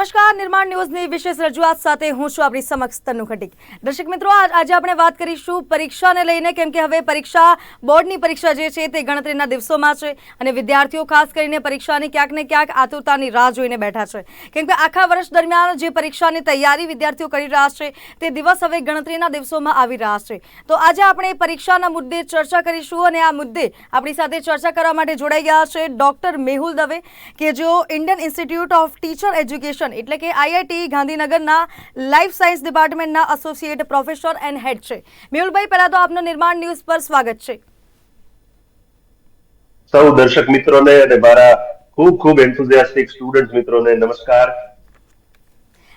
Yavaş નિર્માણ ન્યૂઝની વિશેષ રજૂઆત સાથે હું છું આપણી સમક્ષ તનુ ખટીક. દર્શક મિત્રો આજે આપણે વાત કરીશું પરીક્ષાને લઈને, કેમ કે હવે પરીક્ષા, બોર્ડની પરીક્ષા જે છે તે ગણતરીના દિવસોમાં છે અને વિદ્યાર્થીઓ ખાસ કરીને પરીક્ષાની ક્યાંક ને ક્યાંક આતુરતાની રાહ જોઈને બેઠા છે. કેમ કે આખા વર્ષ દરમિયાન જે પરીક્ષાની તૈયારી વિદ્યાર્થીઓ કરી રહ્યા છે, તે દિવસ હવે ગણતરીના દિવસોમાં આવી રહ્યા છે. તો આજે આપણે પરીક્ષાના મુદ્દે ચર્ચા કરીશું અને આ મુદ્દે આપણી સાથે ચર્ચા કરવા માટે જોડાઈ ગયા છે ડોક્ટર મેહુલ દવે, કે જેઓ Indian Institute of Teacher Education એટલે કે આઈઆઈટી ગાંધીનગરના લાઈફ સાયન્સ ડિપાર્ટમેન્ટના એસોસિએટ પ્રોફેસર એન્ડ હેડ છે. મેહુલભાઈ, પહેલા તો આપનું નિર્માણ ન્યૂઝ પર સ્વાગત છે. સૌ દર્શક મિત્રોને અને મારા ખૂબ ખૂબ એન્થુઝિયાસ્ટિક સ્ટુડન્ટ મિત્રોને નમસ્કાર.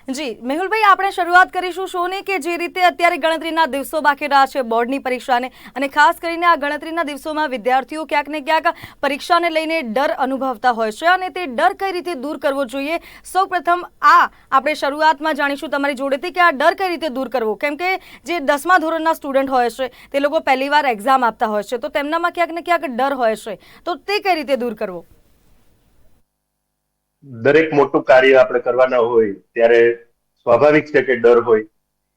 જી, મેહુલભાઈ, આપણે શરૂઆત કરીશું શોની કે જે રીતે અત્યારે ગણતરીના દિવસો બાકી રહ્યા છે બોર્ડની પરીક્ષાને. અને ખાસ કરીને આ ગણતરીના દિવસોમાં વિદ્યાર્થીઓ ક્યાંક ને ક્યાંક પરીક્ષાને લઈને ડર અનુભવતા હોય છે અને તે ડર કઈ રીતે દૂર કરવો જોઈએ? સૌપ્રથમ આ આપણે શરૂઆતમાં જાણીશું તમારી જોડેથી કે આ ડર કઈ રીતે દૂર કરવો? કેમ કે જે દસમા ધોરણના સ્ટુડન્ટ હોય છે, તે લોકો પહેલીવાર એક્ઝામ આપતા હોય છે, તો તેમનામાં ક્યાંક ને ક્યાંક ડર હોય છે. તો તે કઈ રીતે દૂર કરવો? દરેક મોટું કાર્ય આપણે કરવાના હોય, ત્યારે સ્વાભાવિક છે કે ડર હોય.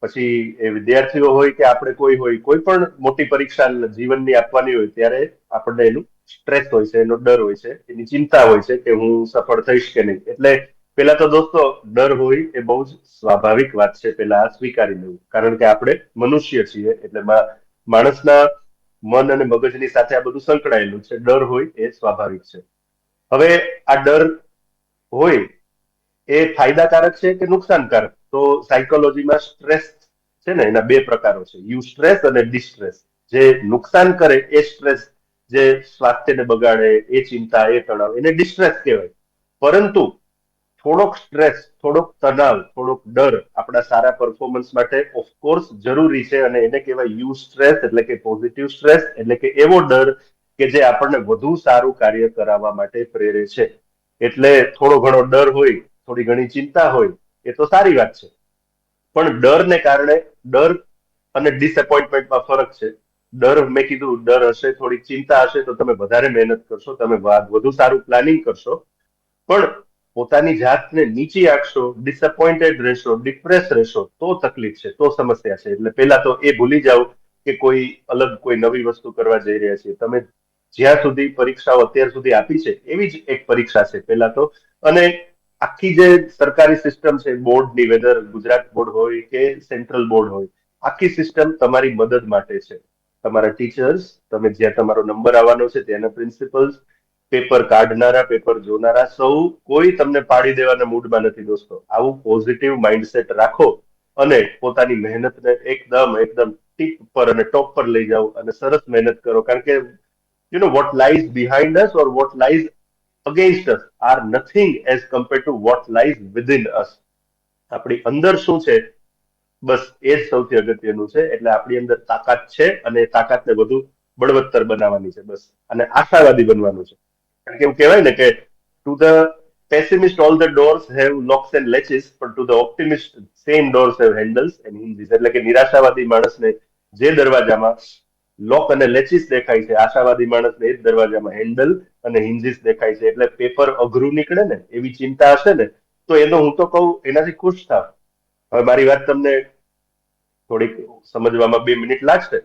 પછી એ વિદ્યાર્થીઓ હોય કે આપણે કોઈ હોય, કોઈ પણ મોટી પરીક્ષા જીવનની આપવાની હોય, ત્યારે આપણને એનું સ્ટ્રેસ હોય છે, એનો ડર હોય છે, એની ચિંતા હોય છે કે હું સફળ થઈશ કે નહીં. એટલે પેલા તો દોસ્તો, ડર હોય એ બહુ જ સ્વાભાવિક વાત છે પેલા સ્વીકારી લેવું. કારણ કે આપણે મનુષ્ય છીએ, એટલે માણસના મન અને મગજની સાથે આ બધું સંકળાયેલું છે. ડર હોય એ સ્વાભાવિક છે. હવે આ ડર હોય, એ ફાયદાકારક છે કે નુકસાનકારક? તો સાયકોલોજીમાં સ્ટ્રેસ છે ને, એના બે પ્રકારો છે. યુ સ્ટ્રેસ અને ડિસ્ટ્રેસ જે નુકસાન કરે, એ સ્ટ્રેસ જે સ્વાસ્થ્યને બગાડે, એ ચિંતા, એ તણાવ, એને ડિસ્ટ્રેસ કહેવાય. પરંતુ થોડોક સ્ટ્રેસ થોડોક તણાવ, થોડોક ડર આપણા સારા પરફોર્મન્સ માટે ઓફકોર્સ જરૂરી છે અને એને કહેવાય યુ સ્ટ્રેસ એટલે કે પોઝિટિવ સ્ટ્રેસ એટલે કે એવો ડર કે જે આપણને વધુ સારું કાર્ય કરાવવા માટે પ્રેરે છે. એટલે થોડો ઘણો ડર હોય, થોડી ઘણી ચિંતા હોય, એ તો સારી વાત છે. પણ ડરને કારણે ડર અને ડિસએપોઇન્ટમેન્ટમાં ફરક છે. ડર મેં કીધું, ડર હશે થોડીક ચિંતા હશે, તો તમે વધારે મહેનત કરશો, તમે વધુ સારું પ્લાનિંગ કરશો. પણ પોતાની જાતને નીચી આંકશો ડિસઅપોઇન્ટેડ રહેશો ડિપ્રેસ રહેશો, તો તકલીફ છે, તો સમસ્યા છે. એટલે પહેલા તો એ ભૂલી જાઓ કે કોઈ અલગ કોઈ નવી વસ્તુ કરવા જઈ રહ્યા છીએ તમે જ્યાં સુધી પરીક્ષાઓ અત્યાર સુધી આપી છે, એવી જ એક પરીક્ષા છે પહેલા તો. અને આખી જે સરકારી સિસ્ટમ છે બોર્ડની વેધર, ગુજરાત બોર્ડ હોય કે સેન્ટ્રલ બોર્ડ હોય, આખી સિસ્ટમ તમારી મદદ માટે છે. તમારા ટીચર્સ, તમે જ્યાં તમારો નંબર આવવાનો છે, ત્યાંના પ્રિન્સિપલ્સ, પેપર કાઢનારા, પેપર જોનારા, સૌ કોઈ તમને પાડી દેવાના મૂડમાં નથી દોસ્તો. આવું પોઝિટિવ માઇન્ડસેટ રાખો અને પોતાની મહેનતને એકદમ એકદમ ટીપ પર અને ટોપ પર લઈ જાઓ અને સરસ મહેનત કરો. કારણ કે you know, what lies behind us or what lies against us are nothing as compared to what lies within us. આપણી અંદર શું છે? બસ એ જ સૌથી અગત્યનું છે. એટલે આપણી અંદર તાકાત છે અને એ તાકાતને વધુ બળવત્તર બનાવવાની છે બસ. અને આશાવાદી બનવાનું છે. કારણ કે એવું કહેવાય ને કે to the pessimist all the doors have locks and latches પણ to the optimist same doors have handles and hinges એટલે કે નિરાશાવાદી માણસને જે દરવાજામાં લોક અને લેચિસ દેખાય છે. આશાવાદી માણસને એ જ દરવાજામાં હેન્ડલ અને હિન્જીસ દેખાય છે. એટલે પેપર અઘરું નીકળે ને, એવી ચિંતા હશે ને, તો એનો હું તો કહું, એનાથી ખુશ થાવ. હવે મારી વાત તમને થોડીક સમજવામાં બે મિનિટ લાગશે.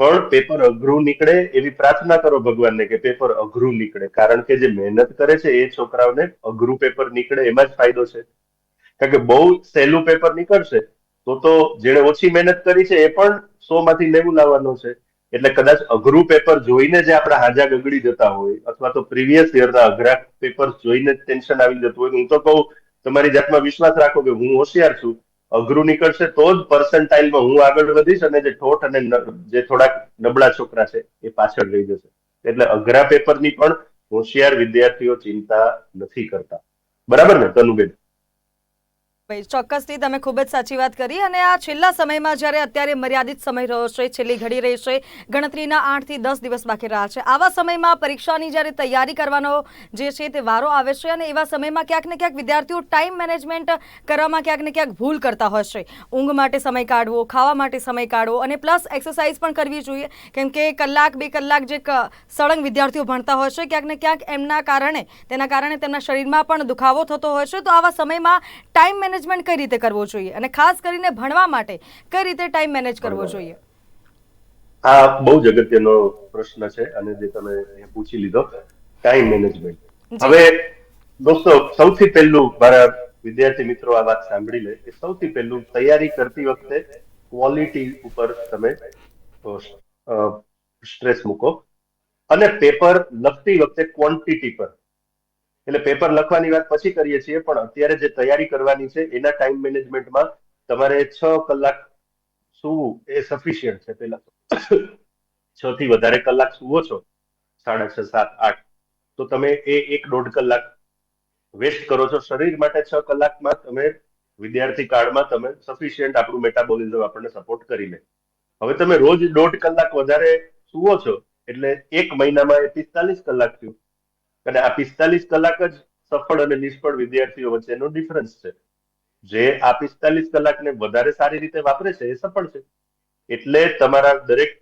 પણ પેપર અઘરું નીકળે એવી પ્રાર્થના કરો ભગવાનને કે પેપર અઘરું નીકળે. કારણ કે જે મહેનત કરે છે એ છોકરાઓને અઘરું પેપર નીકળે, એમાં જ ફાયદો છે. કારણ કે બહુ સહેલું પેપર નીકળશે, તો તો જેણે ઓછી મહેનત કરી છે એ પણ સો માંથી નેવું લાવવાનો છે. એટલે કદાચ અઘરું પેપર જોઈને જે આપણા હાજા ગગડી જતા હોય, અથવા તો પ્રીવિયસ યરના અઘરા પેપર જોઈને ટેન્શન આવી જતું હોય. હું તો કહું, તમારી જાતમાં વિશ્વાસ રાખો કે હું હોશિયાર છું. અઘરું નીકળશે તો જ પર્સન્ટાઇલમાં હું આગળ વધીશ અને જે ઠોઠ અને જે થોડાક નબળા છોકરા છે એ પાછળ રહી જશે. એટલે અઘરા પેપરની પણ હોશિયાર વિદ્યાર્થીઓ ચિંતા નથી કરતા. બરાબર ને, તનુબેન? ચોક્કસથી તમે ખૂબ જ સાચી વાત કરી અને આ છેલ્લા સમયમાં જ્યારે અત્યારે મર્યાદિત સમય રહ્યો છે, છેલ્લી ઘડી રહી છે, ગણતરીના આઠથી દસ દિવસ બાકી રહ્યા છે. આવા સમયમાં પરીક્ષાની જ્યારે તૈયારી કરવાનો જે છે તે વારો આવે છે અને એવા સમયમાં ક્યાંક ને ક્યાંક વિદ્યાર્થીઓ ટાઈમ મેનેજમેન્ટ કરવામાં ક્યાંક ને ક્યાંક ભૂલ કરતા હોય છે. ઊંઘ માટે સમય કાઢવો, ખાવા માટે સમય કાઢવો અને પ્લસ એક્સરસાઇઝ પણ કરવી જોઈએ. કેમ કે કલાક, બે કલાક જે સળંગ વિદ્યાર્થીઓ ભણતા હોય છે, ક્યાંક ને ક્યાંક એમના કારણે, તેના કારણે તેમના શરીરમાં પણ દુખાવો થતો હોય છે. તો આવા સમયમાં ટાઈમ મેનેજમેન્ટ કઈ રીતે કરવો જોઈએ અને ખાસ કરીને ભણવા માટે કઈ રીતે ટાઈમ મેનેજ કરવો જોઈએ? આ બહુ જ અગત્યનો પ્રશ્ન છે અને જે તમે પૂછી લીધો ટાઈમ મેનેજમેન્ટ. હવે દોસ્તો સૌથી પહેલું મારા વિદ્યાર્થી મિત્રો આ વાત સાંભળી લે કે સૌથી પહેલું તૈયારી કરતી વખતે ક્વોલિટી ઉપર તમે સ્ટ્રેસ મૂકો અને પેપર લખતી વખતે ક્વોન્ટિટી પર. એટલે પેપર લખવાની વાત પછી કરીએ છીએ, પણ અત્યારે જે તૈયારી કરવાની છે, એના ટાઈમ મેનેજમેન્ટમાં તમારે છ કલાક સૂવું એ સફિશિયન્ટ છે પેલા છ થી વધારે કલાક સુવો છો, સાડા છ, સાત, આઠ, તો તમે એ એક દોઢ કલાક વેસ્ટ કરો છો. શરીર માટે છ કલાકમાં તમે વિદ્યાર્થી કાળમાં તમે સફિશિયન્ટ આપણું મેટાબોલિઝમ આપણને સપોર્ટ કરી લે. હવે તમે રોજ દોઢ કલાક વધારે સુવો છો, એટલે એક મહિનામાં એ પિસ્તાલીસ કલાક થયું. અને આ પિસ્તાલીસ કલાક જ સફળ અને નિષ્ફળ વિદ્યાર્થીઓ વચ્ચેનો ડિફરન્સ છે. જે આ પિસ્તાલીસ કલાકને વધારે સારી રીતે વાપરે છે, એ સફળ છે. એટલે તમારા દરેક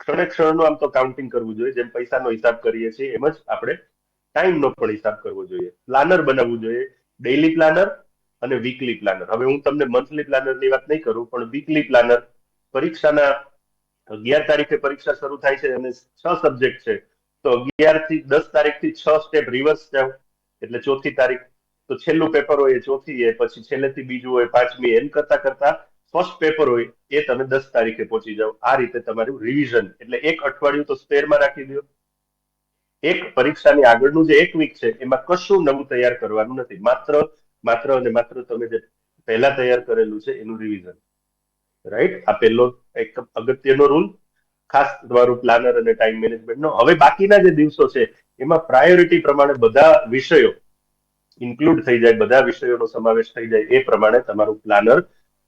ક્ષણે ક્ષણનું આમ તો કાઉન્ટિંગ કરવું જોઈએ. જેમ પૈસાનો હિસાબ કરીએ છીએ, એમ જ આપણે ટાઈમનો પણ હિસાબ કરવો જોઈએ. પ્લાનર બનાવવું જોઈએ. ડેઇલી પ્લાનર અને વીકલી પ્લાનર હવે હું તમને મંથલી પ્લાનરની વાત નહીં કરું, પણ વીકલી પ્લાનર પરીક્ષાના અગિયાર તારીખે પરીક્ષા શરૂ થાય છે અને છ સબ્જેક્ટ છે. તો અગિયારથી દસ તારીખથી છ સ્ટેપ રિવર્સ જાવ એટલે ચોથી તારીખ, તો છેલ્લું પેપર હોય એ ચોથી, એ પછી છેલ્લેથી બીજું હોય પાંચમી, એમ કરતા કરતા ફર્સ્ટ પેપર હોય એ તમે દસ તારીખે પહોંચી જાઓ. આ રીતે તમારું રિવિઝન એટલે એક અઠવાડિયું તો સ્પેરમાં રાખી દો. એક પરીક્ષાની આગળનું જે એક વીક છે, એમાં કશું નવું તૈયાર કરવાનું નથી. માત્ર માત્ર અને માત્ર તમે જે પહેલા તૈયાર કરેલું છે, એનું રિવિઝન રાઈટ આ પહેલો એક અગત્યનો રૂલ ખાસ તમારું પ્લાનર અને ટાઈમ મેનેજમેન્ટનો હવે બાકીના જે દિવસો છે, એમાં પ્રાયોરિટી પ્રમાણે બધા વિષયો ઇન્ક્લુડ થઈ જાય, બધા વિષયોનો સમાવેશ થઈ જાય એ પ્રમાણે તમારું પ્લાનર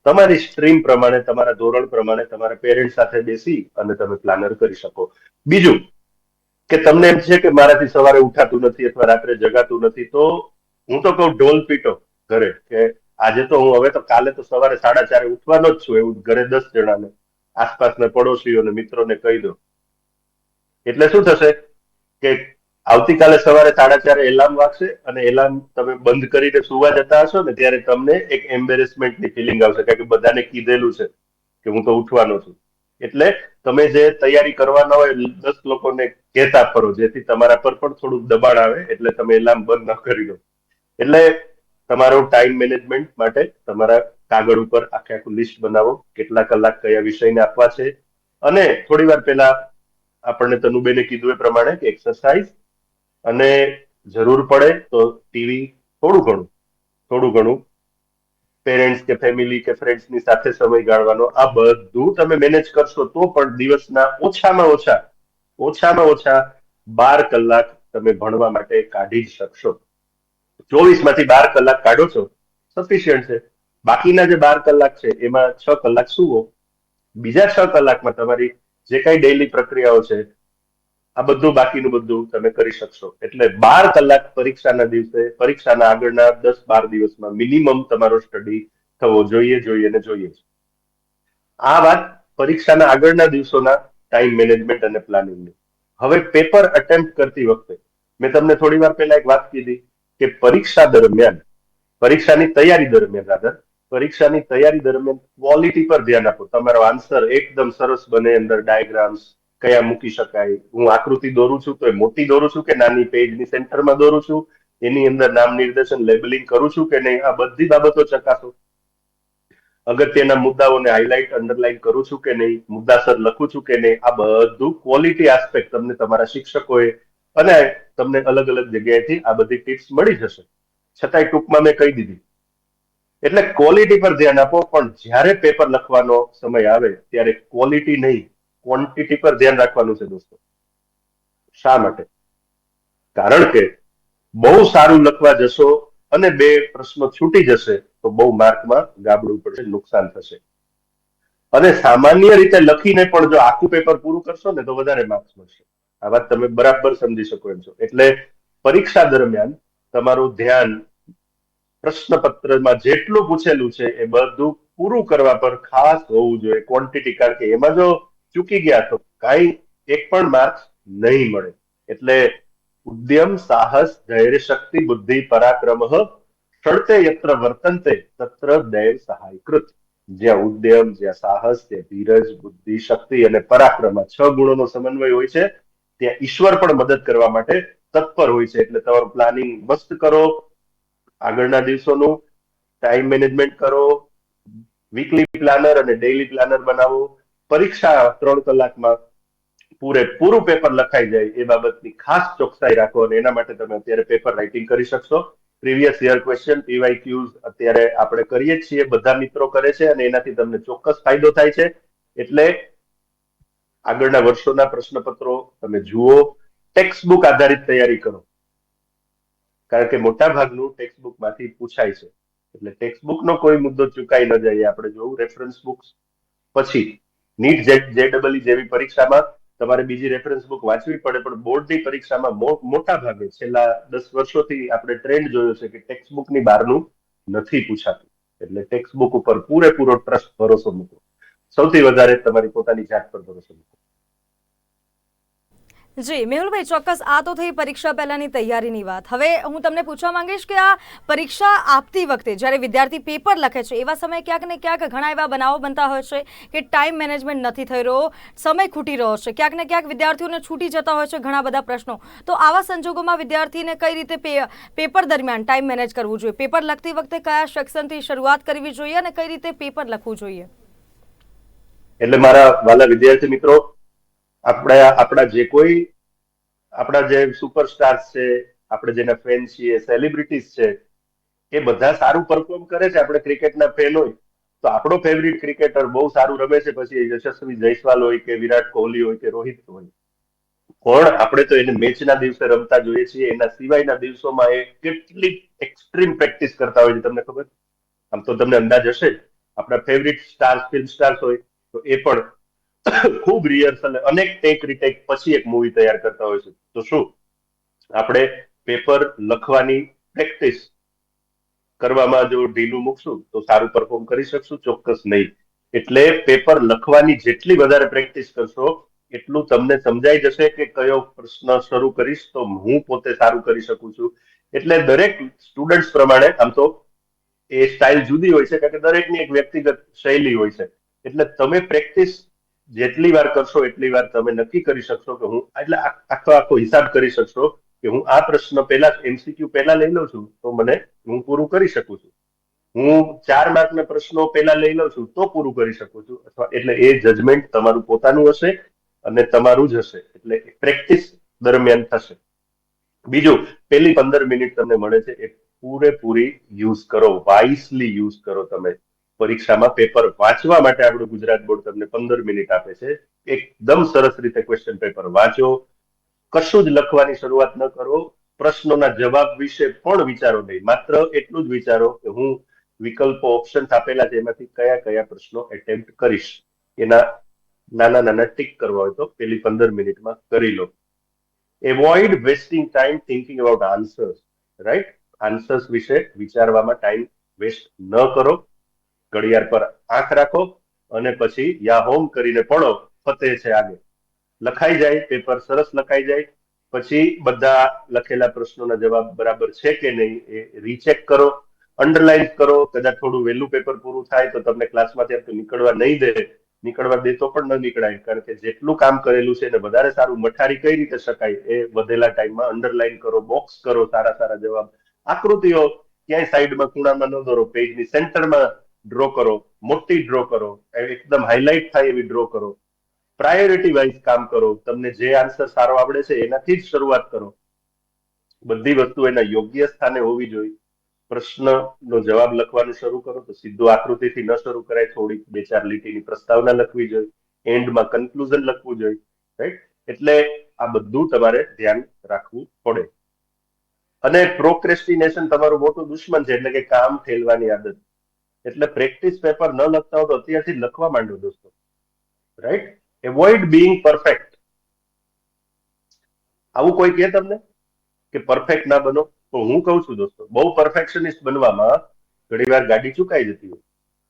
તમારી સ્ટ્રીમ પ્રમાણે, તમારા ધોરણ પ્રમાણે, તમારા પેરેન્ટ સાથે બેસી અને તમે પ્લાનર કરી શકો. બીજું કે તમને એમ છે કે મારાથી સવારે ઉઠાતું નથી અથવા રાત્રે જગાતું નથી, તો હું તો કહું ઢોલ પીટો ઘરે કે આજે તો હું, હવે તો કાલે તો સવારે સાડા ચારે ઉઠવાનો જ છું એવું ઘરે દસ જણાને. આસપાસના પડોશીઓને, મિત્રોને કહી દો એટલે શું થશે કે આવતીકાલે સવારે સાડા ચારે એલાર્મ વાગશે અને એલાર્મ તમે બંધ કરીને સુવા જતા હશો ને, ત્યારે તમને એક એમ્બેરેસમેન્ટની ફિલિંગ આવશે. કારણ કે બધાને કીધેલું છે કે હું તો ઉઠવાનો છું. એટલે તમે જે તૈયારી કરવાના હોય, દસ લોકોને કહેતા ફરો જેથી તમારા પર પણ થોડુંક દબાણ આવે, એટલે તમે એલાર્મ બંધ ન કરી દો. એટલે તમારો ટાઈમ મેનેજમેન્ટ માટે તમારા કાગળ ઉપર આખે આખું લિસ્ટ બનાવો. કેટલા કલાક કયા વિષયને આપવા છે. અને થોડી વાર પહેલા આપણને તનુબેને કીધું એ પ્રમાણે કે એક્સરસાઇઝ અને જરૂર પડે તો ટીવી થોડું ઘણું થોડું ઘણું પેરેન્ટ્સ કે ફેમિલી કે ફ્રેન્ડ્સની સાથે સમય ગાળવાનો. આ બધું તમે મેનેજ કરશો તો પણ દિવસના ઓછામાં ઓછા ઓછામાં ઓછા બાર કલાક તમે ભણવા માટે કાઢી જ શકશો. ચોવીસમાંથી બાર કલાક કાઢો છો. સફિશિયન્ટ છે. બાકીના જે બાર કલાક છે, એમાં છ કલાક સુવો. બીજા છ કલાકમાં તમારી જે કઈ ડેઈલી પ્રક્રિયાઓ છે, આ બધું બાકીનું બધું તમે કરી શકશો. એટલે બાર કલાક પરીક્ષાના દિવસે, પરીક્ષાના આગળના દસ બાર દિવસમાં મિનિમમ તમારો સ્ટડી થવો જોઈએ જોઈએ ને જોઈએ આ વાત પરીક્ષાના આગળના દિવસોના ટાઈમ મેનેજમેન્ટ અને પ્લાનિંગની હવે પેપર અટેમ્પ્ટ કરતી વખતે મેં તમને થોડી વાર પહેલા એક વાત કીધી કે પરીક્ષા દરમિયાન, પરીક્ષાની તૈયારી દરમિયાન રાધર પરીક્ષાની તૈયારી દરમિયાન ક્વોલિટી પર ધ્યાન આપો. તમારો આન્સર એકદમ સરસ બને અંદર ડાયાગ્રામ્સ કયા મૂકી શકાય. હું આકૃતિ દોરું છું તો એ મોટી દોરું છું કે નાની પેજની સેન્ટરમાં દોરું છું. એની અંદર નામ નિર્દેશન લેબલિંગ કરું છું કે નહીં, આ બધી બાબતો ચકાસો. અગત્યના મુદ્દાઓને હાઇલાઇટ અંડરલાઇન કરું છું કે નહીં, મુદ્દાસર લખું છું કે નહીં, આ બધું ક્વોલિટી આસ્પેક્ટ તમને તમારા શિક્ષકોએ અને તમને અલગ અલગ જગ્યાએથી આ બધી ટિપ્સ મળી જશે. છતાંય ટૂંકમાં મેં કહી દીધી. એટલે ક્વોલિટી પર ધ્યાન આપો, પણ જ્યારે પેપર લખવાનો સમય આવે, ત્યારે ક્વોલિટી નહીં ક્વોન્ટિટી પર ધ્યાન રાખવાનું છે દોસ્તો. શા માટે? કારણ કે બહુ સારું લખવા જશો અને બે પ્રશ્નો છૂટી જશે, તો બહુ માર્કમાં ગાબડું પડશે, નુકસાન થશે. અને સામાન્ય રીતે લખીને પણ જો આખું પેપર પૂરું કરશો ને, તો વધારે માર્ક્સ મળશે. આ વાત તમે બરાબર સમજી શકો એમ છો. એટલે પરીક્ષા દરમિયાન તમારું ધ્યાન પ્રશ્નપત્રમાં જેટલું પૂછેલું છે એ બધું પૂરું કરવા પર ખાસ હોવું જોઈએ. ક્વોન્ટિટી કારણ કે એમાં જો ચૂકી ગયા તો કાંઈ એક પણ માર્ક્સ નહીં મળે. એટલે ઉદ્યમ, સાહસ ધૈર્ય શક્તિ બુદ્ધિ, પરાક્રમ ષડતે યત્ર વર્તનતે તત્ર દૈવ સહાયકૃત. જ્યાં ઉદ્યમ, જ્યાં સાહસ, ત્યાં ધીરજ, બુદ્ધિ, શક્તિ અને પરાક્રમ છ ગુણોનો સમન્વય હોય છે. ત્યાં ઈશ્વર પણ મદદ કરવા માટે તત્પર હોય છે. એટલે તમારું પ્લાનિંગ મસ્ત કરો. આગળના દિવસોનું ટાઈમ મેનેજમેન્ટ કરો વીકલી પ્લાનર અને ડેઇલી પ્લાનર બનાવો, પરીક્ષા ત્રણ કલાકમાં પૂરેપૂરું પેપર લખાઈ જાય એ બાબતની ખાસ ચોકસાઈ રાખો અને એના માટે તમે અત્યારે પેપર રાઇટિંગ કરી શકશો. Previous year question P Y Qs અત્યારે આપણે કરીએ છીએ, બધા મિત્રો કરે છે અને એનાથી તમને ચોક્કસ ફાયદો થાય છે. એટલે આગળના વર્ષોના પ્રશ્નપત્રો તમે જુઓ ટેક્સ્ટ બુક આધારિત તૈયારી કરો. કારણ કે મોટા ભાગનું ટેક્સ્ટ બુકમાંથી પૂછાય છે. એટલે ટેક્સ્ટ બુકનો કોઈ મુદ્દો ચૂકાઈ ન જાય આપણે જોવું રેફરન્સ બુક્સ પછી નીટ જેડબલી જેવી પરીક્ષામાં તમારે બીજી રેફરન્સ બુક વાંચવી પડે, પણ બોર્ડની પરીક્ષામાં મોટા ભાગે છેલ્લા દસ વર્ષોથી આપણે ટ્રેન્ડ જોયો છે કે ટેક્સ્ટ બુકની બહારનું નથી પૂછાતું. એટલે ટેક્સ્ટ બુક ઉપર પૂરેપૂરો ટ્રસ્ટ ભરોસો મૂકો સૌથી વધારે તમારી પોતાની જાત પર ભરોસો મૂકો જી મેહુલભાઈ ચોક્કસ આ તો થઈ પરીક્ષા પહેલાંની તૈયારીની વાત. હવે હું તમને પૂછવા માંગીશ કે આ પરીક્ષા આપતી વખતે જ્યારે વિદ્યાર્થી પેપર લખે છે, એવા સમયે ક્યાંક ને ક્યાંક ઘણા એવા બનાવો બનતા હોય છે કે ટાઈમ મેનેજમેન્ટ નથી થઈ રહ્યો, સમય ખૂટી રહ્યો છે, ક્યાંક ને ક્યાંક વિદ્યાર્થીઓને છૂટી જતા હોય છે ઘણા બધા પ્રશ્નો. તો આવા સંજોગોમાં વિદ્યાર્થીને કઈ રીતે પેપર દરમિયાન ટાઈમ મેનેજ કરવું જોઈએ? પેપર લખતી વખતે કયા સેક્શનથી શરૂઆત કરવી જોઈએ અને કઈ રીતે પેપર લખવું જોઈએ? એટલે મારા વાલા વિદ્યાર્થી મિત્રો આપણે આપણા જે કોઈ આપણા જે સુપરસ્ટાર્સ છે આપણે જેના ફેન છીએ સેલિબ્રિટીઝ છે, એ બધા સારું પરફોર્મ કરે છે. આપણે ક્રિકેટના ફેન હોય, તો આપણો ફેવરિટ ક્રિકેટર બહુ સારું રમે છે. પછી યશસ્વી જયસ્વાલ હોય કે વિરાટ કોહલી હોય કે રોહિત હોય. પણ આપણે તો એને મેચના દિવસે રમતા જોઈએ છીએ. એના સિવાયના દિવસોમાં એ કેટલી એક્સ્ટ્રીમ પ્રેક્ટિસ કરતા હોય છે તમને ખબર? આમ તો તમને અંદાજ હશે. આપણા ફેવરિટ સ્ટાર્સ ફિલ્મ સ્ટાર્સ હોય, તો એ પણ ખૂબ રિહર્સલ અનેક ટેક રીટેક પછી એક મૂવી તૈયાર કરતા હોય છે. તો શું? આપણે પેપર લખવાની પ્રેક્ટિસ કરવામાં જો ઢીલું મૂકશું, તો સારું પરફોર્મ કરી શકશું, ચોક્કસ નહીં. એટલે પેપર લખવાની જેટલી વધારે પ્રેક્ટિસ કરશો, એટલું તમને સમજાઈ જશે કે કયો પ્રશ્ન શરૂ કરીશ, તો હું પોતે સારું કરી શકું છું. એટલે દરેક સ્ટુડન્ટ્સ પ્રમાણે, આમ તો એ સ્ટાઇલ જુદી હોય છે, કારણ કે દરેકની એક વ્યક્તિગત શૈલી હોય છે. એટલે તમે પ્રેક્ટિસ જેટલી વાર કરશો, એટલી વાર તમે નક્કી કરી શકશો કે હું એટલે આખો આખો હિસાબ કરી શકશો કે હું આ પ્રશ્ન પહેલા એમસીક્યુ પહેલા લઈ લઉં છું, તો મને હું પૂરું કરી શકું છું. હું ચાર માર્કના પ્રશ્નો પહેલા લઈ લઉં છું, તો પૂરું કરી શકું છું. અથવા એટલે એ જજમેન્ટ તમારું પોતાનું હશે અને તમારું જ હશે. એટલે પ્રેક્ટિસ દરમિયાન થશે. બીજું, પહેલી પંદર મિનિટ તમને મળે છે, એ પૂરેપૂરી યુઝ કરો વાઇસલી યુઝ કરો તમે. પરીક્ષામાં પેપર વાંચવા માટે આપણું ગુજરાત બોર્ડ તમને પંદર મિનિટ આપે છે. એકદમ સરસ રીતે ક્વેશ્ચન પેપર વાંચો. કશું જ લખવાની શરૂઆત ન કરો. પ્રશ્નોના જવાબ વિશે પણ વિચારો નહીં. માત્ર એટલું જ વિચારો કે હું વિકલ્પો ઓપ્શન્સ આપેલા છે, એમાંથી કયા કયા પ્રશ્નો એટેમ્પ્ટ કરીશ. એના નાના નાના ટીક કરવા હોય તો પેલી પંદર મિનિટમાં કરી લો. Avoid wasting time thinking about answers right answers વિશે વિચારવામાં ટાઈમ વેસ્ટ ન કરો. ઘડિયાળ પર આંખ રાખો અને પછી યા હોમ કરીને પડો ફતે છે આગે. લખાઈ જાય, પેપર સરસ લખાઈ જાય, પછી બધા લખેલા પ્રશ્નોના જવાબ બરાબર છે કે નહીં એ રીચેક કરો અંડરલાઈન કરો, કદાચ થોડું વહેલું પેપર પૂરું થાય તો તમને ક્લાસમાંથી તો નીકળવા નહીં દે, નીકળવા દે તો પણ ન નીકળાય, કારણ કે જેટલું કામ કરેલું છે એને વધારે સારું મઠારી કઈ રીતે શકાય એ વધેલા ટાઈમમાં અંડરલાઈન કરો બોક્સ કરો, સારા સારા જવાબ. આકૃતિઓ ક્યાંય સાઈડમાં ખૂણામાં ન દોરો પેજની સેન્ટરમાં ડ્રો કરો, મોટી ડ્રો કરો એકદમ હાઇલાઇટ થાય એવી ડ્રો કરો. પ્રાયોરિટી વાઇઝ કામ કરો, તમને જે આન્સર સારો આવડે છે એનાથી જ શરૂઆત કરો. બધી વસ્તુ એના યોગ્ય સ્થાને હોવી જોઈએ. પ્રશ્નનો જવાબ લખવાનું શરૂ કરો તો સીધું આકૃતિથી ન શરૂ કરાય, થોડીક બે ચાર લીટીની પ્રસ્તાવના લખવી જોઈએ. એન્ડમાં કન્ક્લુઝન લખવું જોઈએ રાઈટ એટલે આ બધું તમારે ધ્યાન રાખવું પડે. અને પ્રોક્રેસ્ટિનેશન તમારું મોટું દુશ્મન છે, એટલે કે કામ ઠેલવાની આદત. એટલે પ્રેક્ટિસ પેપર ન લખતા હો તો અત્યારથી લખવા માંડો દોસ્તો. રાઈટ એવોઇડ બીંગ પરફેક્ટ આવું કોઈ કહે તમને? કે પરફેક્ટ ના બનો? તો હું કહું છું દોસ્તો, બહુ પરફેક્શનિસ્ટ બનવામાં ઘણી વાર ગાડી ચુકાઈ જતી હોય.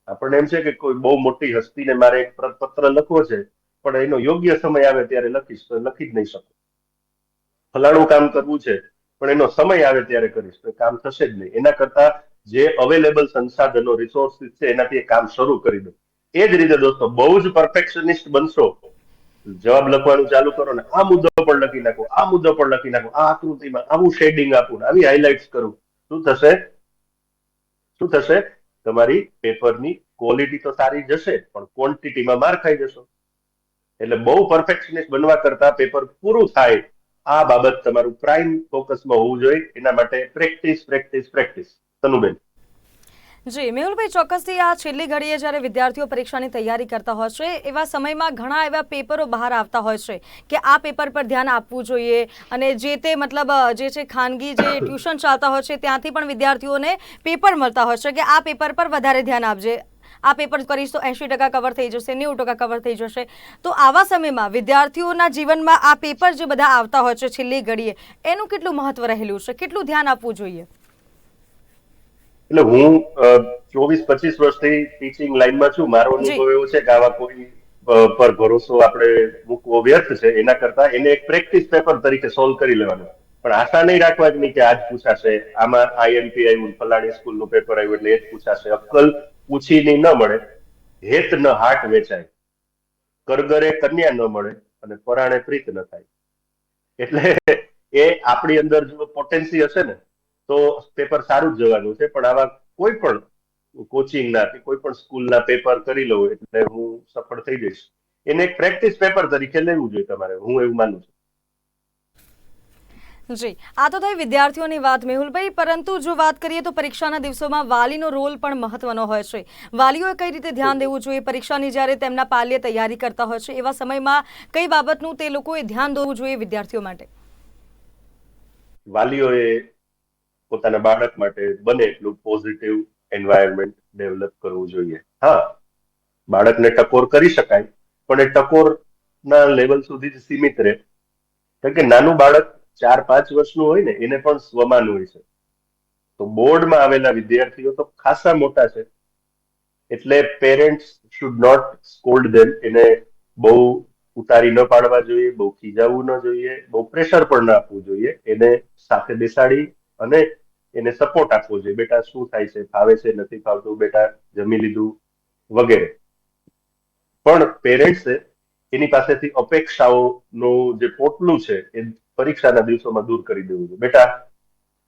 આપણને એમ છે કે કોઈ બહુ મોટી હસ્તીને મારે એક પત્ર લખવો છે, પણ એનો યોગ્ય સમય આવે ત્યારે લખીશ, તો લખી જ નહીં શકું. ફલાણું કામ કરવું છે, પણ એનો સમય આવે ત્યારે કરીશ, તો કામ થશે જ નહીં. એના કરતા જે અવેલેબલ સંસાધનો રિસોર્સિસ છે, એનાથી કામ શરૂ કરી દો એ જ રીતે દોસ્તો, બહુ જ પરફેક્શનિસ્ટ બનશો, જવાબ લખવાનું ચાલુ કરો ને આ મુદ્દો પણ લખી નાખો, આ મુદ્દો પણ લખી નાખો, આ આકૃતિમાં આવું શેડિંગ આપું આવી હાઇલાઇટ્સ કરું. શું થશે? શું થશે? તમારી પેપરની ક્વોલિટી તો સારી જશે, પણ ક્વોન્ટિટીમાં માર ખાઈ જશો. એટલે બહુ પરફેક્શનિસ્ટ બનવા કરતા પેપર પૂરું થાય, આ બાબત તમારું પ્રાઇમ ફોકસમાં હોવું જોઈએ. એના માટે પ્રેક્ટિસ પ્રેક્ટિસ પ્રેક્ટિસ તનુબેન. જી મેહુલભાઈ ચોક્કસથી આ છેલ્લી ઘડીએ જ્યારે વિદ્યાર્થીઓ પરીક્ષાની તૈયારી કરતા હોય છે એવા સમયમાં ઘણા એવા પેપરો બહાર આવતા હોય છે કે આ પેપર પર ધ્યાન આપવું જોઈએ અને જે તે મતલબ જે છે ખાનગી જે ટ્યુશન ચાલતા હોય છે ત્યાંથી પણ વિદ્યાર્થીઓને પેપર મળતા હોય છે કે આ પેપર પર વધારે ધ્યાન આપજે. આ પેપર કરીશ તો એંશી ટકા કવર થઈ જશે નેવું ટકા કવર થઈ જશે. તો આવા સમયમાં વિદ્યાર્થીઓના જીવનમાં આ પેપર જે બધા આવતા હોય છે છેલ્લી ઘડીએ એનું કેટલું મહત્વ રહેલું છે? કેટલું ધ્યાન આપવું જોઈએ? એટલે હું ચોવીસ પચીસ વર્ષથી ટીચિંગ લાઈનમાં છું. મારો અનુભવ એવો છે કે આવા કોઈ પર ભરોસો આપણે મૂકવો વ્યર્થ છે. એના કરતા એને એક પ્રેક્ટિસ પેપર તરીકે સોલ્વ કરી લેવાનું. પણ આશા નહીં રાખવાની કે આજ પૂછાશે. આમાં આઈએમપી આવ્યું ફલાણી સ્કૂલનું પેપર આવ્યું એટલે એ જ પૂછાશે. અક્કલ પૂછીની ન મળે હેત ન હાટ વેચાય કરગરે કન્યા ન મળે અને પરાણે પ્રીત ન થાય. એટલે એ આપણી અંદર જો પોટેન્સી હશે ને તો પેપર સારું જ જવાનું છે પણ આવા કોઈ પણ કોચિંગના કે કોઈ પણ સ્કૂલના પેપર કરી લઉં એટલે હું સફળ થઈ જઈશ. એને એક પ્રેક્ટિસ પેપર તરીકે લેવું જોઈએ તમારે હું એવું માનું છું. જી આ તો થઈ વિદ્યાર્થીઓની વાત મેહુલભાઈ પરંતુ જો વાત કરીએ તો પરીક્ષાના દિવસોમાં વાલીનો રોલ પણ મહત્વનો હોય છે. વાલીઓએ કઈ રીતે ધ્યાન દેવું જોઈએ? પરીક્ષાની જ્યારે તેમના પાલ્ય તૈયારી કરતા હોય છે એવા સમયમાં કઈ બાબતનું તે લોકોએ ધ્યાન દેવું જોઈએ વિદ્યાર્થીઓ માટે? વાલીઓએ પોતાના બાળક માટે બને એટલું પોઝિટિવ એન્વાયરમેન્ટ ડેવલપ કરવું જોઈએ. હા, બાળકને ટકોર કરી શકાય, પણ એ ટકોરના લેવલ સુધી જ સીમિત રહે. કારણ કે નાનું બાળક ચાર, પાંચ વર્ષનું હોય ને, એને પણ સ્વમાન હોય છે. તો બોર્ડમાં આવેલા વિદ્યાર્થીઓ તો ખાસા મોટા છે. એટલે parents should not scold them એને બહુ ઉતારી ન પાડવા જોઈએ, બહુ ખીજાવવું ન જોઈએ, બહુ પ્રેશર પણ ન આપવું જોઈએ. એને સાથે બેસાડી અને એને સપોર્ટ આપવો જોઈએ. બેટા, શું થાય છે? ફાવે છે? નથી ફાવતું? બેટા, જમી લીધું? વગેરે. પણ પેરેન્ટ્સે એની પાસેથી અપેક્ષાઓનો જે પોટલું છે, એ પરીક્ષાના દિવસોમાં દૂર કરી દેવું જોઈએ. બેટા,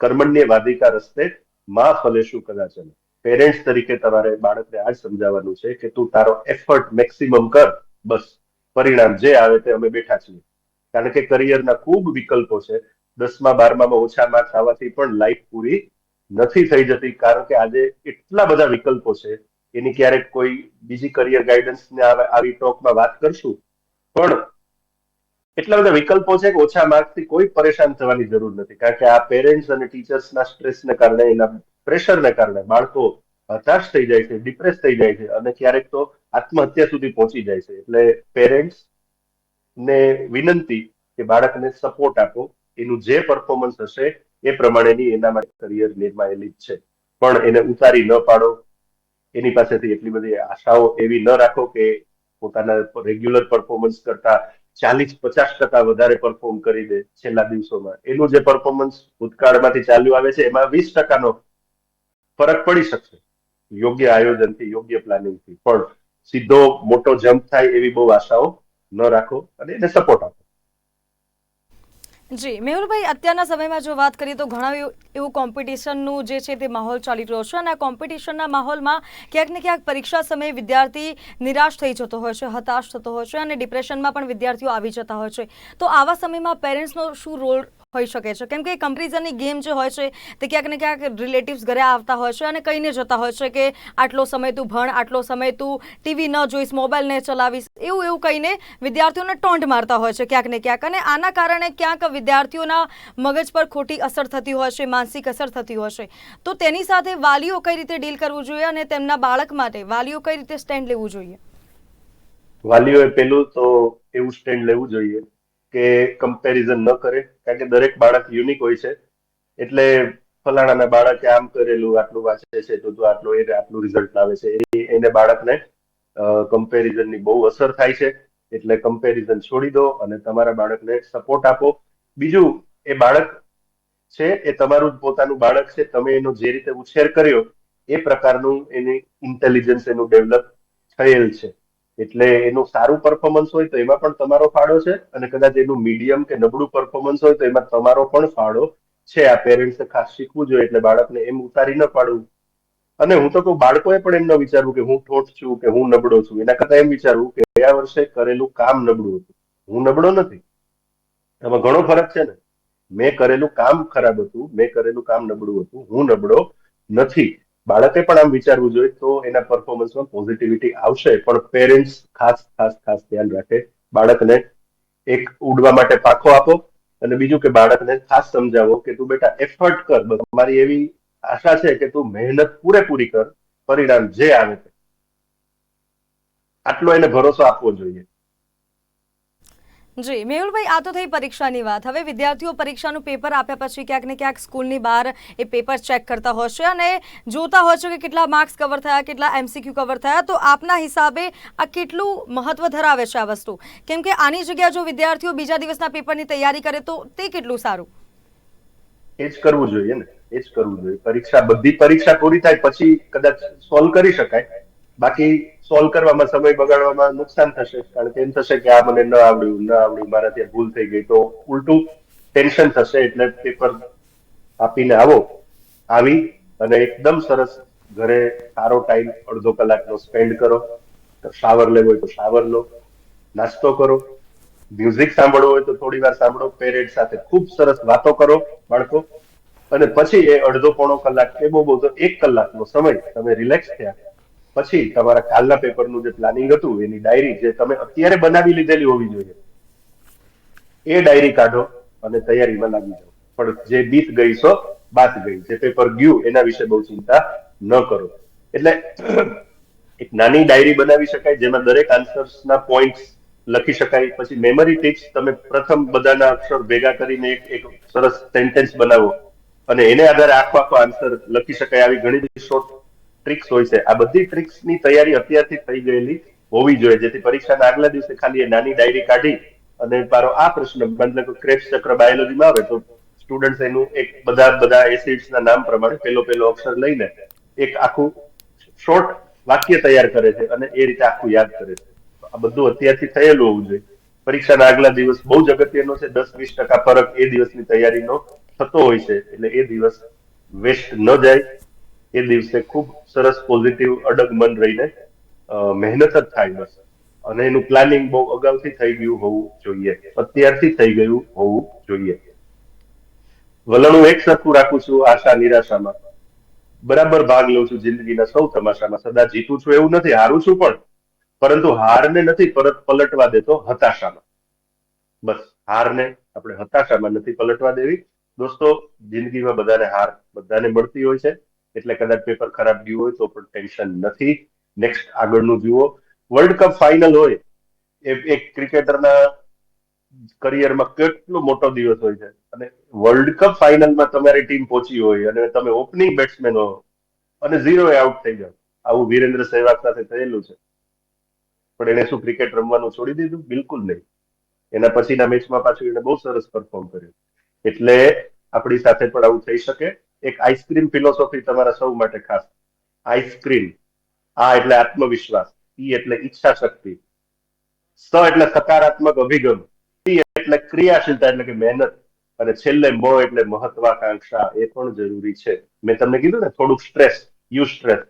કર્મણ્ય વાદિકા રસ્તે માં ફલેશું કદાચન. પેરેન્ટ્સ તરીકે તમારે બાળકને આ જ સમજાવવાનું છે કે તું તારો એફર્ટ મેક્સિમમ કર. બસ. પરિણામ જે આવે તે અમે બેઠા છીએ. કારણ કે કરિયરના ખૂબ વિકલ્પો છે. દસમા બારમામાં ઓછા માર્ક્સ આવવાથી પણ લાઈફ પૂરી નથી થઈ જતી. કારણ કે આજે એટલા બધા વિકલ્પો છે. એની ક્યારેક કોઈ બીજી કરિયર ગાઈડન્સ ને આવી ટોકમાં વાત કરશું. પણ એટલા બધા વિકલ્પો છે કે ઓછા માર્ક્સથી કોઈ પરેશાન થવાની જરૂર નથી. કારણ કે આ પેરેન્ટ્સ અને ટીચર્સના સ્ટ્રેસને કારણે, એના પ્રેશરને કારણે બાળકો હતાશ થઈ જાય છે ડિપ્રેસ થઈ જાય છે અને ક્યારેક તો આત્મહત્યા સુધી પહોંચી જાય છે. એટલે પેરેન્ટ્સ ને વિનંતી કે બાળકને સપોર્ટ આપો. એનું જે પરફોર્મન્સ હશે, એ પ્રમાણેની એના માટે કરિયર નિર્માયેલી જ છે. પણ એને ઉતારી ન પાડો. એની પાસેથી એટલી બધી આશાઓ એવી ન રાખો કે પોતાના રેગ્યુલર પરફોર્મન્સ કરતા ચાલીસ પચાસ ટકા વધારે પરફોર્મ કરી દે છેલ્લા દિવસોમાં. એનું જે પરફોર્મન્સ ભૂતકાળમાંથી ચાલ્યું આવે છે, એમાં વીસ ટકાનો ફરક પડી શકશે. યોગ્ય આયોજનથી, યોગ્ય પ્લાનિંગથી પણ સીધો મોટો જમ્પ થાય એવી બહુ આશાઓ ન રાખો અને એને સપોર્ટ આપો. જી, મેહુલભાઈ, અત્યારના સમયમાં જો વાત કરીએ તો ઘણા એવું કોમ્પિટિશનનું જે છે તે માહોલ ચાલી રહ્યો છે અને આ કોમ્પિટિશનના માહોલમાં ક્યાંક ને ક્યાંક પરીક્ષા સમયે વિદ્યાર્થી નિરાશ થઈ જતો હોય છે, હતાશ થતો હોય છે અને ડિપ્રેશનમાં પણ વિદ્યાર્થીઓ આવી જતા હોય છે. તો આવા સમયમાં પેરેન્ટ્સનો શું રોલ હોઈ શકે છે. કેમ કે કમ્પેરિઝનની ગેમ જે હોય છે, તે ક્યાંક ને ક્યાંક રિલેટિવ્સ ઘરે આવતા હોય છે અને કહીને જતા હોય છે કે આટલો સમય તું ભણ, આટલો સમય તું ટીવી ન જોઈશ મોબાઈલ ને ચલાવીશ, એવું એવું કહીને વિદ્યાર્થીઓને ટોન્ટ મારતા હોય છે ક્યાંક ને ક્યાંક. અને આના કારણે ક્યાંક વિદ્યાર્થીઓના મગજ પર ખોટી અસર થતી હોય છે, માનસિક અસર થતી હોય છે. તો તેની સાથે વાલીઓ કઈ રીતે ડીલ કરવું જોઈએ અને તેમના બાળક માટે વાલીઓ કઈ રીતે સ્ટેન્ડ લેવું જોઈએ? વાલીઓએ પેલું તો એવું સ્ટેન્ડ લેવું જોઈએ કે કમ્પેરિઝન ન કરે કારણ કે દરેક બાળક યુનિક હોય છે. એટલે ફલાણાના બાળકે આમ કરેલું, આટલું વાંચે છે, તો આટલું એ આટલું રિઝલ્ટ લાવે છે. એને બાળકને કમ્પેરિઝનની બહુ અસર થાય છે. એટલે કમ્પેરિઝન છોડી દો અને તમારા બાળકને સપોર્ટ આપો. બીજું, એ બાળક છે, એ તમારું પોતાનું બાળક છે. તમે એનો જે રીતે ઉછેર કર્યો, એ પ્રકારનું એની ઇન્ટેલિજન્સ એનું ડેવલપ થયેલ છે. એટલે એનું સારું પરફોર્મન્સ હોય તો એમાં પણ તમારો ફાળો છે અને કદાચ એનું મીડિયમ કે નબળું પરફોર્મન્સ હોય તો એમાં તમારો પણ ફાળો છે. આ પેરેન્ટ્સે ખાસ શીખવું જોઈએ એટલે બાળકને એમ ઉતારી ન પાડવું. અને હું તો કહું, બાળકોએ પણ એમ ન વિચારવું કે હું ઠોઠ છું કે હું નબળો છું. એના કરતા એમ વિચારવું કે ગયા વર્ષે કરેલું કામ નબળું હતું. હું નબળો નથી. એમાં ઘણો ફરક છે ને. મેં કરેલું કામ ખરાબ હતું. મેં કરેલું કામ નબળું હતું. હું નબળો નથી. બાળકે પણ આમ વિચારવું જોઈએ તો એના પરફોર્મન્સમાં પોઝિટિવિટી આવશે, પણ પેરેન્ટ્સ ખાસ ખાસ ખાસ ધ્યાન રાખે. બાળકને એક ઉડવા માટે પાખો આપો અને બીજું કે બાળકને ખાસ સમજાવો કે તું બેટા એફર્ટ કર. મારી એવી આશા છે કે તું મહેનત પૂરેપૂરી કર. પરિણામ જે આવે તે. આટલો એને ભરોસો આપવો જોઈએ. જી, મેહુલભાઈ, આ તો થઈ પરીક્ષાની વાત. હવે વિદ્યાર્થીઓ પરીક્ષાનું પેપર આપ્યા પછી ક્યાંક ને ક્યાંક સ્કૂલની બહાર એ પેપર ચેક કરતા હોય છે અને જોતા હોય છે કે કેટલા માર્ક્સ કવર થયા, કેટલા એમસીક્યુ કવર થયા. તો આપના હિસાબે આ કેટલું મહત્વ ધરાવે છે આ વસ્તુ? કેમ કે આની જગ્યાએ જો વિદ્યાર્થીઓ બીજા દિવસના પેપરની તૈયારી કરે તો તે કેટલું સારું? એ જ કરવું જોઈએ ને. એ જ કરવું જોઈએ. પરીક્ષા, બધી પરીક્ષા પૂરી થાય પછી કદાચ સોલ્વ કરી શકાય. બાકી સોલ્વ કરવામાં સમય બગાડવામાં નુકસાન થશે, કારણ કે એમ થશે કે આ મને ન આવડ્યું ન આવડ્યું મારાથી ત્યાં ભૂલ થઈ ગઈ. તો ઉલટું ટેન્શન થશે એટલે પેપર આપીને આવો, આવી અને એકદમ સરસ ઘરે સારો ટાઈમ અડધો કલાકનો સ્પેન્ડ કરો. શાવર લેવો હોય તો શાવર લો, નાસ્તો કરો મ્યુઝિક સાંભળવું હોય તો થોડી વાર સાંભળો પેરેડ સાથે ખૂબ સરસ વાતો કરો બાળકો. અને પછી એ અડધો પોણો કલાક કે બહુ બહુ તો એક કલાકનો સમય તમે રિલેક્સ થયા. પછી તમારા કાલના પેપરનું જે પ્લાનિંગ હતું, એની ડાયરી જે તમે અત્યારે બનાવી લીધેલી હોવી જોઈએ, એ ડાયરી કાઢો અને તૈયારીમાં લાગી જાઓ. પણ જે બીત ગઈ છો, બાત ગઈ. જે પેપર ગયું, એના વિશે બહુ ચિંતા ન કરો. એટલે એક નાની ડાયરી બનાવી શકાય, જેમાં દરેક આન્સર્સના પોઈન્ટ્સ લખી શકાય. પછી મેમરી ટિપ્સ તમે પ્રથમ બધાના અક્ષર ભેગા કરીને એક એક સરસ સેન્ટેન્સ બનાવો. અને એને આધારે આખો આખો આન્સર લખી શકાય. આવી ઘણી બધી શોર્ટ ટ્રિક્સ હોય છે. આ બધી ટ્રિક્સની તૈયારી અત્યારથી થઈ ગયેલી. હોવી જોઈએ. જેથી પરીક્ષાના આગલા દિવસે ખાલી એ નાની ડાયરી કાઢી અને મારો આ પ્રશ્ન મતલબ ક્રેપ્સ ચક્ર બાયોલોજીમાં આવે તો સ્ટુડન્ટ એનું એક બધા બધા એસિડ્સના નામ પ્રમાણે પેલો પેલો અક્ષર લઈને એક આખું શોર્ટ વાક્ય તૈયાર કરે છે અને એ રીતે આખું યાદ કરે છે. આ બધું અત્યારથી થયેલું હોવું જોઈએ. પરીક્ષાના આગલા દિવસ બહુ જ અગત્યનો છે. દસ વીસ ટકા ફરક એ દિવસની તૈયારીનો થતો હોય છે. એટલે એ દિવસ વેસ્ટ ન જાય. એ દિવસે ખૂબ સરસ પોઝિટિવ અડગ મન રહીને મહેનત જ થાય બસ. અને એનું પ્લાનિંગ બહુ અગાઉથી થઈ ગયું હોવું જોઈએ. અત્યારથી થઈ ગયું હોવું જોઈએ. વલણ હું એક સરખું રાખું છું આશા નિરાશામાં. બરાબર ભાગ લઉં છું જિંદગીના સૌ તમાશામાં. સદા જીતું છું એવું નથી, હારું છું પણ. પરંતુ હારને નથી પરત પલટવા દેતો હતાશામાં. બસ, હારને આપણે હતાશામાં નથી પલટવા દેવી. દોસ્તો, જિંદગીમાં બધાને હાર બધાને મળતી હોય છે. એટલે કદાચ પેપર ખરાબ ગયું હોય તો પણ ટેન્શન નથી. નેક્સ્ટ આગળનું જુઓ. વર્લ્ડ કપ ફાઇનલ હોય, એ એક ક્રિકેટરના કરિયરમાં કેટલો મોટો દિવસ હોય છે. અને વર્લ્ડ કપ ફાઇનલમાં તમારી ટીમ પહોંચી હોય અને તમે ઓપનિંગ બેટ્સમેન હો, અને ઝીરો આઉટ થઈ જાવ આવું વીરેન્દ્ર સહેવાગ સાથે થયેલું છે. પણ એને શું ક્રિકેટ રમવાનું છોડી દીધું? બિલકુલ નહીં. એના પછીના મેચમાં પાછું એને બહુ સરસ પરફોર્મ કર્યું. એટલે આપણી સાથે પણ આવું થઈ શકે. એક આઈસ્ક્રીમ ફિલોસોફી તમારા સૌ માટે ખાસ. આઈસ્ક્રીમ આ એટલે આત્મવિશ્વાસ. ઈ એટલે ઈચ્છા શક્તિ સ એટલે સકારાત્મક અભિગમ. ટી એટલે ક્રિયાશીલતા એટલે કે મહેનત. અને છેલ્લે મ એટલે મહત્વાકાંક્ષા. એ પણ જરૂરી છે. મેં તમને કીધું ને, થોડુંક સ્ટ્રેસ યુ સ્ટ્રેસ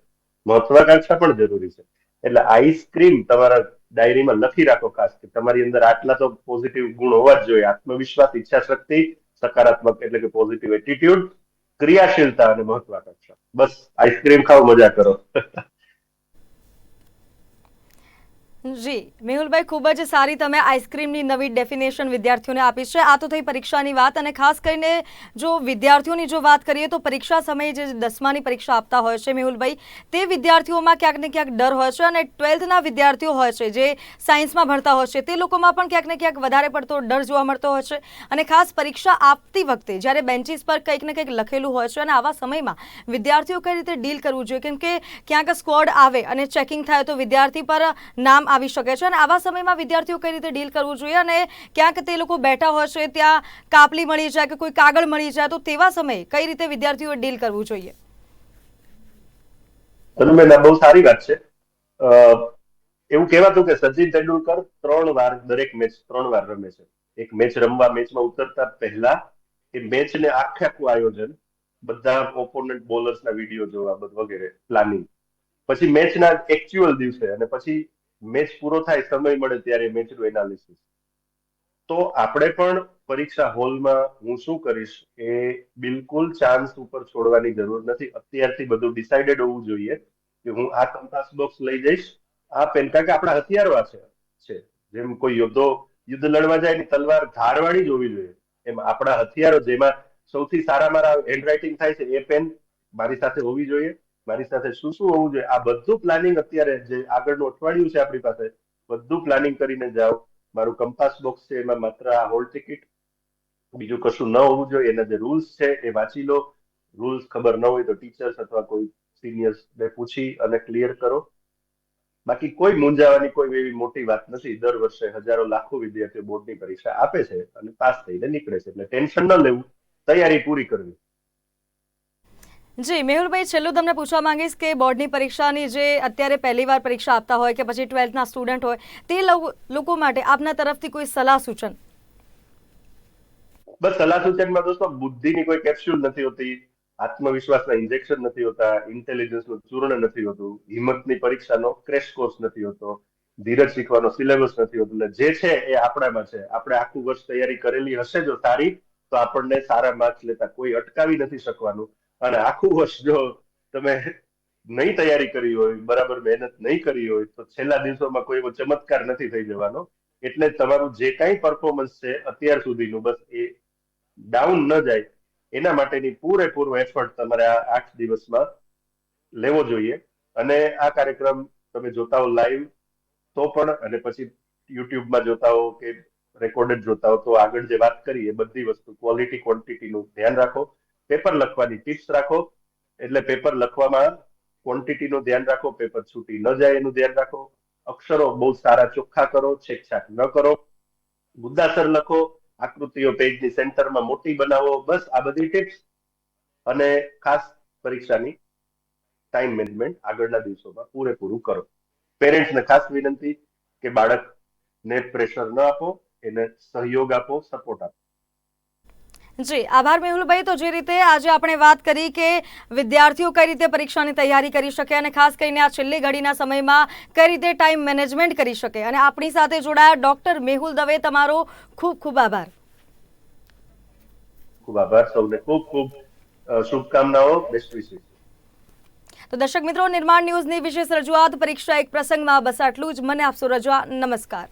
મહત્વાકાંક્ષા પણ જરૂરી છે. એટલે આઈસ્ક્રીમ તમારા ડાયરીમાં લખી રાખો ખાસ કે તમારી અંદર આટલા તો પોઝિટિવ ગુણ હોવા જ જોઈએ. આત્મવિશ્વાસ ઈચ્છા શક્તિ સકારાત્મક એટલે કે પોઝિટિવ એટીટ્યુડ ક્રિયાશીલતા અને મહત્વાકાંક્ષા. બસ આઈસ્ક્રીમ ખાવ મજા કરો. જી, મેહુલભાઈ, ખૂબ જ સારી તમે આઈસ્ક્રીમની નવી ડેફિનેશન વિદ્યાર્થીઓને આપી છે. આ તો થઈ પરીક્ષાની વાત અને ખાસ કરીને જો વિદ્યાર્થીઓની જો વાત કરીએ તો પરીક્ષા સમયે જે દસમાની પરીક્ષા આપતા હોય છે મેહુલભાઈ, તે વિદ્યાર્થીઓમાં ક્યાંક ને ક્યાંક ડર હોય છે અને ટ્વેલ્થના વિદ્યાર્થીઓ હોય છે જે સાયન્સમાં ભણતા હોય છે, તે લોકોમાં પણ ક્યાંક ને ક્યાંક વધારે પડતો ડર જોવા મળતો હોય છે. અને ખાસ પરીક્ષા આપતી વખતે જ્યારે બેન્ચીસ પર કંઈક ને કંઈક લખેલું હોય છે અને આવા સમયમાં વિદ્યાર્થીઓ કઈ રીતે ડીલ કરવું જોઈએ? કેમ કે ક્યાંક સ્કોડ આવે અને ચેકિંગ થાય તો વિદ્યાર્થી પર નામ આવી શકે છે અને આવા સમયમાં વિદ્યાર્થીઓ કઈ રીતે ડીલ કરવું જોઈએ અને ક્યાંક તે લોકો બેઠા હોય છે ત્યાં કાપલી મળી જાય કે કોઈ કાગળ મળી જાય, તો તેવા સમયે કઈ રીતે વિદ્યાર્થીઓએ ડીલ કરવું જોઈએ? બહુ સારી વાત છે. એવું કહેવાતું કે સચિન તેંડુલકર ત્રણ વાર દરેક મેચ, ત્રણ વાર રમે છે. એક મેચ રમવા, મેચમાં ઉતરતા પહેલા એ મેચને આખે આખું આયોજન, બધા ઓપોનન્ટ બોલર્સના વીડિયો જોવા વગેરે પ્લાનિંગ પછી મેચના એકચ્યુઅલ દિવસે અને પછી મેચ પૂરો થાય, સમય મળે ત્યારે મેચનું એનાલિસિસ તો આપણે પણ પરીક્ષા હોલમાં હું શું કરીશ એ બિલકુલ ચાન્સ ઉપર છોડવાની જરૂર નથી. અત્યારથી બધું ડિસાઇડેડ હોવું જોઈએ કે હું આ કંપાસ બોક્સ લઈ જઈશ, આ પેન કારણ કે આપણા હથિયારવા છે છે. જેમ કોઈ યોદ્ધો યુદ્ધ લડવા જાય ને તલવાર ધારવાળી જ હોવી જોઈએ. એમ આપણા હથિયારો જેમાં સૌથી સારા મારા હેન્ડરાઇટિંગ થાય છે એ પેન મારી સાથે હોવી જોઈએ. મારી સાથે શું શું હોવું જોઈએ? આ બધું પ્લાનિંગ અત્યારે જે આગળનું અઠવાડિયું છે આપણી પાસે, બધું પ્લાનિંગ કરીને જાઓ. મારું કંપાસ બોક્સ છે, એમાં માત્ર આ હોલ ટિકિટ બીજું કશું ન હોવું જોઈએ. એના જે રૂલ્સ છે એ વાંચી લો. રૂલ્સ ખબર ન હોય તો ટીચર્સ અથવા કોઈ સિનિયર્સ ને પૂછી અને ક્લિયર કરો. બાકી કોઈ મૂંઝાવાની કોઈ એવી મોટી વાત નથી. દર વર્ષે હજારો, લાખો વિદ્યાર્થીઓ બોર્ડની પરીક્ષા આપે છે અને પાસ થઈને નીકળે છે. એટલે ટેન્શન ન લેવું. તૈયારી પૂરી કરવી. જી, મેહુલભાઈ, છેલ્લું તમને પૂછવા માંગીશ કે બોર્ડની પરીક્ષાની જે અત્યારે પહેલી વાર પરીક્ષા આપતા હોય કે પછી ટ્વેલ્થના સ્ટુડન્ટ હોય, તે લોકો માટે આપના તરફથી કોઈ સલાહ સૂચન? બસ સલાહ સૂચનમાં દોસ્તો, બુદ્ધિની કોઈ કેપ્સ્યુલ નથી હોતી, આત્મવિશ્વાસના ઇન્જેક્શન નથી હોતા ઇન્ટેલિજન્સનું ચૂર્ણ નથી હોતું, હિંમતની પરીક્ષાનો ક્રેશ કોર્સ નથી હોતો, ધીરજ શીખવાનો સિલેબસ નથી હોતો, એટલે જે છે એ આપણામાં છે. આપણે આખું વર્ષ તૈયારી કરેલી હશે જો સારી, તો આપણને સારા માર્ક્સ લેતા કોઈ અટકાવી નથી શકવાનું. અને આખું વર્ષ જો તમે નહીં તૈયારી કરી હોય, બરાબર મહેનત નહીં કરી હોય, તો છેલ્લા દિવસોમાં કોઈ એવો ચમત્કાર નથી થઈ જવાનો. એટલે તમારું જે કાંઈ પરફોર્મન્સ છે અત્યાર સુધીનું, બસ એ ડાઉન ન જાય. એના માટેની પૂરેપૂરો એફર્ટ તમારે આ આઠ દિવસમાં લેવો જોઈએ. અને આ કાર્યક્રમ તમે જોતા હો લાઈવ તો પણ, અને પછી યુટ્યુબમાં જોતા હો કે રેકોર્ડેડ જોતા હો, તો આગળ જે વાત કરી એ બધી વસ્તુ ક્વોલિટી ક્વોન્ટિટીનું ધ્યાન રાખો. પેપર લખવાની ટિપ્સ રાખો. એટલે પેપર લખવામાં ક્વોન્ટિટીનું ધ્યાન રાખો, પેપર છૂટી ન જાય એનું ધ્યાન રાખો. અક્ષરો બહુ સારા ચોખ્ખા કરો, છેકછાક ન કરો. મુદ્દાસર લખો, આકૃતિઓ પેજની સેન્ટરમાં મોટી બનાવો, બસ આ બધી ટિપ્સ અને ખાસ પરીક્ષાની ટાઈમ મેનેજમેન્ટ આગળના દિવસોમાં પૂરેપૂરું કરો. પેરેન્ટ્સને ખાસ વિનંતી કે બાળકને પ્રેશર ન આપો, એને સહયોગ આપો સપોર્ટ આપો. જી આભાર મેહુલભાઈ. તો જે રીતે આજે આપણે વાત કરી કે વિદ્યાર્થીઓ કઈ રીતે પરીક્ષાની તૈયારી કરી શકે અને ખાસ કરીને આ છેલ્લી ઘડીના સમયમાં કઈ રીતે ટાઈમ મેનેજમેન્ટ કરી શકે. અને આપણી સાથે જોડાયા ડોક્ટર મેહુલ દવે. તમારો ખૂબ ખૂબ આભાર. ખૂબ આભાર સૌને. ખૂબ ખૂબ શુભકામનાઓ. બેસ્ટ વિશેષ તો દર્શક મિત્રો નિર્માણ ન્યૂઝની વિશેષ રજૂઆત પરીક્ષા એક પ્રસંગમાં બસ આટલું જ. મને આપશો રજૂઆત. નમસ્કાર.